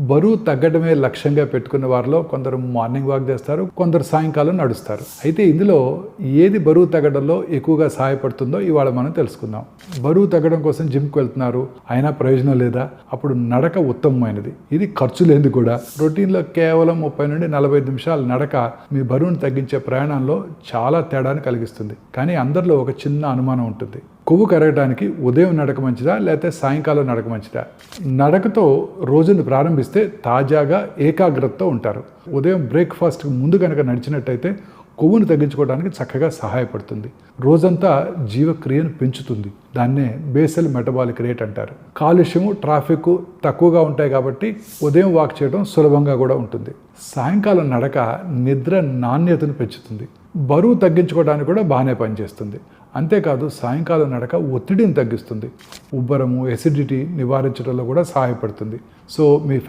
బరువు తగ్గడమే లక్ష్యంగా పెట్టుకున్న వారిలో కొందరు మార్నింగ్ వాక్ చేస్తారు కొందరు సాయంకాలం నడుస్తారు. అయితే ఇందులో ఏది బరువు తగ్గడంలో ఎక్కువగా సహాయపడుతుందో ఇవాళ మనం తెలుసుకుందాం. బరువు తగ్గడం కోసం జిమ్కి వెళ్తున్నారు అయినా ప్రయోజనం లేదా? అప్పుడు నడక ఉత్తమమైనది. ఇది ఖర్చు లేనిది కూడా. రొటీన్లో కేవలం ముప్పై నుండి నలభై నిమిషాల నడక మీ బరువును తగ్గించే ప్రయాణంలో చాలా తేడాను కలిగిస్తుంది. కానీ అందరిలో ఒక చిన్న అనుమానం ఉంటుంది. కొవ్వు కరగడానికి ఉదయం నడక మంచిదా లేకపోతే సాయంకాలం నడక మంచిదా? నడకతో రోజును ప్రారంభిస్తే తాజాగా ఏకాగ్రతతో ఉంటారు. ఉదయం బ్రేక్ఫాస్ట్ ముందు కనుక నడిచినట్టయితే కొవ్వును తగ్గించుకోవడానికి చక్కగా సహాయపడుతుంది. రోజంతా జీవక్రియను పెంచుతుంది. దాన్నే బేసల్ మెటబాలిక్ రేట్ అంటారు. కాలుష్యము ట్రాఫిక్ తక్కువగా ఉంటాయి కాబట్టి ఉదయం వాక్ చేయడం సులభంగా కూడా ఉంటుంది. సాయంకాలం నడక నిద్ర నాణ్యతను పెంచుతుంది. బరువు తగ్గించుకోవడానికి కూడా బాగానే పనిచేస్తుంది. అంతేకాదు సాయంకాలం నడక ఒత్తిడిని తగ్గిస్తుంది. ఉబ్బరము ఎసిడిటీ నివారించడంలో కూడా సహాయపడుతుంది. సో మీ ఫ్యా